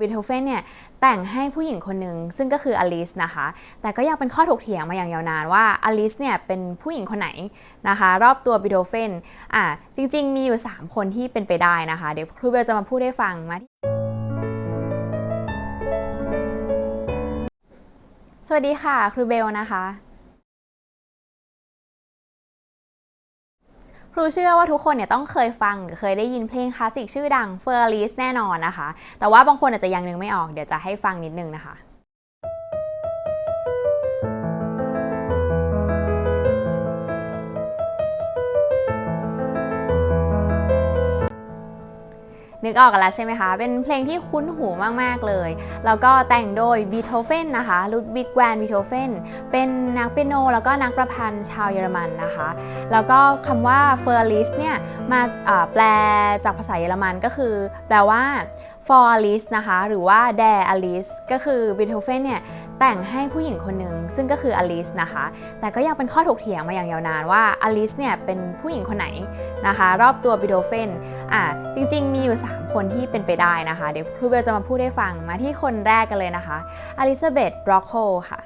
บีโธเฟนเนี่ยแต่งให้ผู้หญิงคนหนึ่งซึ่งก็คืออลิสนะคะ แต่ก็ยังเป็นข้อถกเถียงมาอย่างยาวนานว่าอลิสเนี่ยเป็นผู้หญิงคนไหนนะคะ รอบตัวบีโธเฟนอ่าจริง ๆ มีอยู่ 3 คนที่เป็นไปได้นะคะ เดี๋ยวครูเบลจะมาพูดให้ฟังมาที่สวัสดีค่ะ ครูเบลนะคะ ครูเชื่อว่าทุกคนเนี่ยต้องเคยฟังหรือเคยได้ยินเพลงคลาสสิกชื่อดัง f e r l i s แน่นอนนะคะ แต่ว่าบางคนอาจจะยังนึกไม่ออกเดี๋ยวจะให้ฟังนิดนึงนะคะนึกออกกันแล้วใช่ไหมคะ เป็นเพลงที่คุ้นหูมาก ๆ เลย แล้วก็แต่งโดยบีโธเฟนนะคะลุดวิกแวนบีโธเฟนเป็น นักเปียโน แล้วก็นักประพันธ์ชาวเยอรมันนะคะ แล้วก็คำว่าเฟอร์ลิสเนี่ยมาแปลจากภาษาเยอรมันก็คือ แปลว่า for Alice นะคะ หรือว่า der Alice ก็คือบีโธเฟนเนี่ย แต่งให้ผู้หญิงคนหนึ่งซึ่งก็คืออลิสนะคะ แต่ก็ยังเป็นข้อถกเถียงมาอย่างยาวนานว่าอลิสเนี่ย เป็นผู้หญิงคนไหนนะคะ รอบตัวบีโธเฟนอ่าจริง ๆ มีอยู่ 3 คนที่เป็นไปได้นะคะ เดี๋ยวครูเบลจะมาพูดให้ฟังมาที่คนแรกกันเลยนะคะอลิซาเบธบรอกโคค่ะ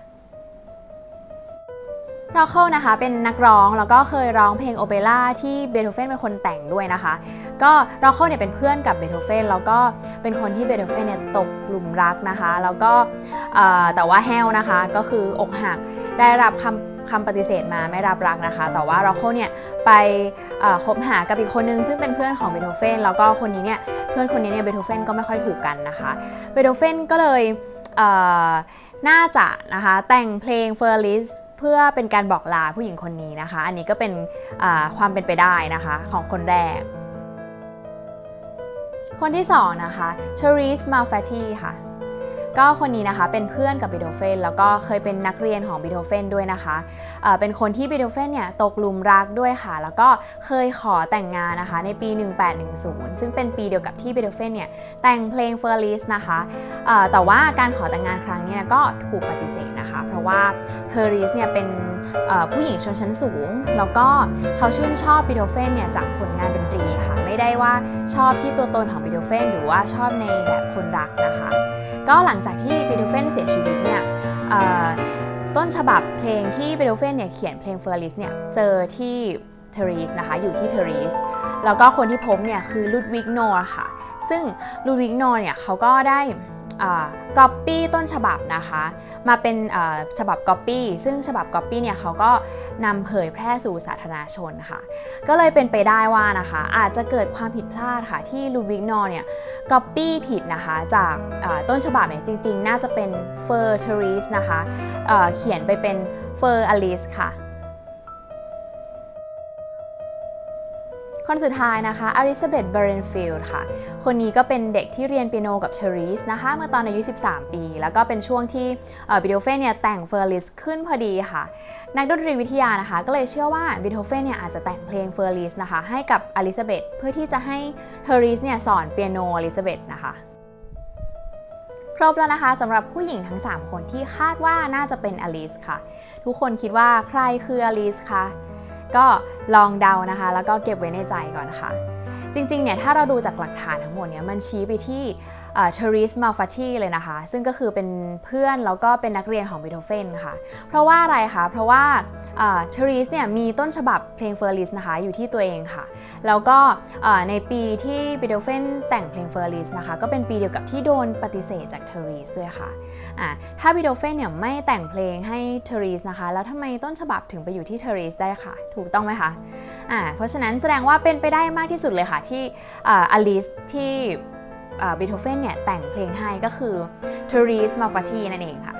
ร็อกเคิลนะคะเป็นนักร้องแล้วก็เคยร้องเพลงโอเปร่าที่เบโธเฟนเป็นคนแต่งด้วยนะคะ ก็ร็อกเคิลเนี่ยเป็นเพื่อนกับเบโธเฟนแล้วก็เป็นคนที่เบโธเฟนเนี่ยตกหลุมรักนะคะ แล้วก็แต่ว่าแฮลนะคะก็คืออกหักได้รับคำคำปฏิเสธมาไม่รับรักนะคะ แต่ว่าร็อกเคิลเนี่ยไปคบหากับอีกคนนึงซึ่งเป็นเพื่อนของเบโธเฟนแล้วก็คนนี้เนี่ยเพื่อนคนนี้เนี่ยเบโธเฟนก็ไม่ค่อยถูกกันนะคะเบโธเฟนก็เลยน่าจะนะคะแต่งเพลงเฟอร์ลิส เพื่อเป็นการบอกลาผู้หญิงคนนี้นะคะ อันนี้ก็เป็นความเป็นไปได้นะคะของคนแรก คนที่2นะคะเชอริสมาฟตีค่ะ ก็คนนี้นะคะเป็นเพื่อนกับบีโธเฟนแล้วก็เคยเป็นนักเรียนของบีโธเฟนด้วยนะคะเอ่อเป็นคนที่บีโธเฟนเนี่ยตกหลุมรักด้วยค่ะ แล้วก็เคยขอแต่งงานนะคะในปี 1810 ซึ่งเป็นปีเดียวกับที่บีโธเฟนเนี่ยแต่งเพลงเฟอร์ลิสนะคะแต่ว่าการขอแต่งงานครั้งนี้นก็ถูกปฏิเสธนะคะ เพราะว่าเฮอริสเนี่ยเป็นผู้หญิงชนชั้นสูง แล้วก็เขาชื่นชอบบีโธเฟนเนี่ยจากผลงานดนตรีค่ะ ไม่ได้ว่าชอบที่ตัวตนของบีโธเฟนหรือว่าชอบในแบบคนรักนะคะ ก็หลังจากที่เบโธเฟนเสียชีวิตเนี่ยต้นฉบับเพลงที่เบโธเฟนเนี่ยเขียนเพลงเฟอร์ลิสเนี่ยเจอที่เทอรีสนะคะอยู่ที่เทอรีสแล้วก็คนที่พบเนี่ยคือลูดวิกโนค่ะ ซึ่งลูดวิกโนเนี่ยเขาก็ได้ ก๊อปปี้ต้นฉบับนะคะ มาเป็นฉบับก๊อปปี้ซึ่งฉบับก๊อปปี้เนี่ยเขาก็นำเผยแพร่สู่สาธารณชนค่ะ ก็เลยเป็นไปได้ว่านะคะ อาจจะเกิดความผิดพลาดค่ะที่ลูวิกโนเนี่ยก๊อปปี้ผิดนะคะ จากต้นฉบับเนี่ยจริง ๆ น่าจะเป็นเฟอร์เทอริสนะคะเเขียนไปเป็นเฟอร์อลิสค่ะ คนสุดท้ายนะคะอลิซาเบธเบรนฟิลด์ค่ะ คนนี้ก็เป็นเด็กที่เรียนเปียโนกับเชอริสนะคะ เมื่อตอนอายุ 13 ปี แล้วก็เป็นช่วงที่บิโธเฟนเนี่ยแต่งเฟอร์ลิสขึ้นพอดีค่ะ นักดนตรีวิทยานะคะ ก็เลยเชื่อว่าบิโธเฟนเนี่ยอาจจะแต่งเพลงเฟอร์ลิสนะคะ ให้กับอลิซาเบธเพื่อที่จะให้เทอริสเนี่ยสอนเปียโนอลิซาเบธนะคะครบแล้วนะคะสำหรับผู้หญิงทั้ง 3 คนที่คาดว่าน่าจะเป็นอลิสค่ะ ทุกคนคิดว่าใครคืออลิสคะ ก็ลองเดานะคะ แล้วก็เก็บไว้ในใจก่อนค่ะ จริงๆเนี่ยถ้าเราดูจากหลักฐานทั้งหมดเนี่ยมันชี้ไปที่เทอริสมาฟาชีเลยนะคะ ซึ่งก็คือเป็นเพื่อนแล้วก็เป็นนักเรียนของบีโธเฟนค่ะ เพราะว่าอะไรคะเพราะว่าเทอริสเนี่ยมีต้นฉบับเพลงเฟอร์ลิสนะคะอยู่ที่ตัวเองค่ะ แล้วก็ในปีที่บีโธเฟนแต่งเพลงเฟอร์ลิสนะคะก็เป็นปีเดียวกับที่โดนปฏิเสธจากเทอริสด้วยค่ะถ้าบีโธเฟนเนี่ยไม่แต่งเพลงให้เทอริสนะคะ แล้วทำไมต้นฉบับถึงไปอยู่ที่เทอริสได้ค่ะ ถูกต้องไหมคะะเพราะฉะนั้นแสดงว่าเป็นไปได้มากที่สุดเลยค่ะที่อลิสที่ เบโธเฟนเนี่ยแต่งเพลงให้ก็คือเทอรีสมาฟาทีนั่นเองค่ะ